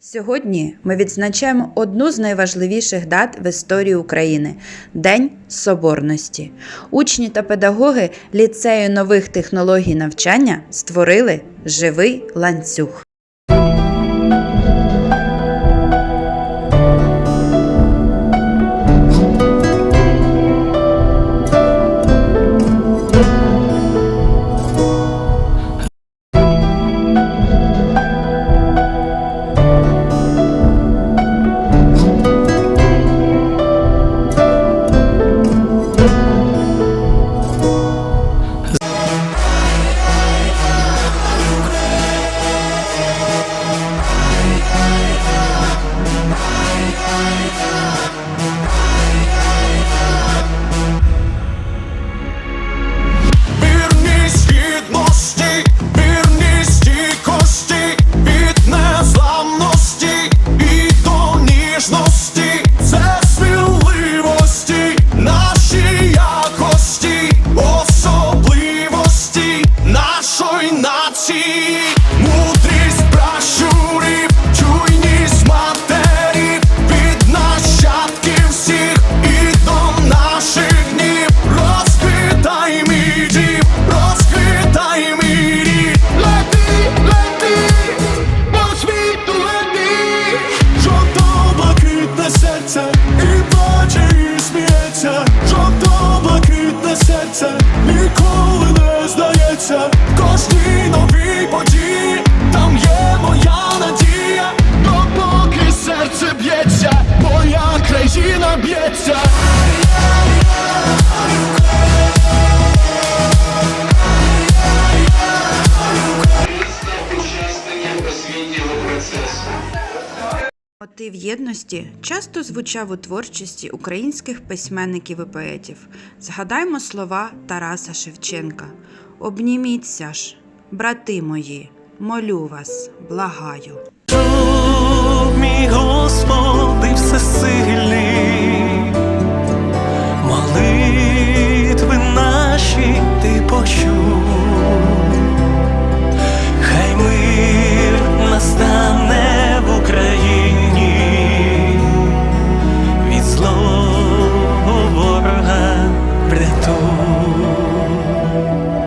Сьогодні ми відзначаємо одну з найважливіших дат в історії України День Соборності. Учні та педагоги ліцею нових технологій навчання створили живий ланцюг. Серце ніколи не здається. Кожній новій події, там є моя надія. Допоки серце б'ється, моя країна б'ється. Став учасником освітнього процесу. Мотив єдності часто звучав у творчості українських письменників і поетів. Згадаймо слова Тараса Шевченка: Обніміться ж, брати мої, молю вас, благаю.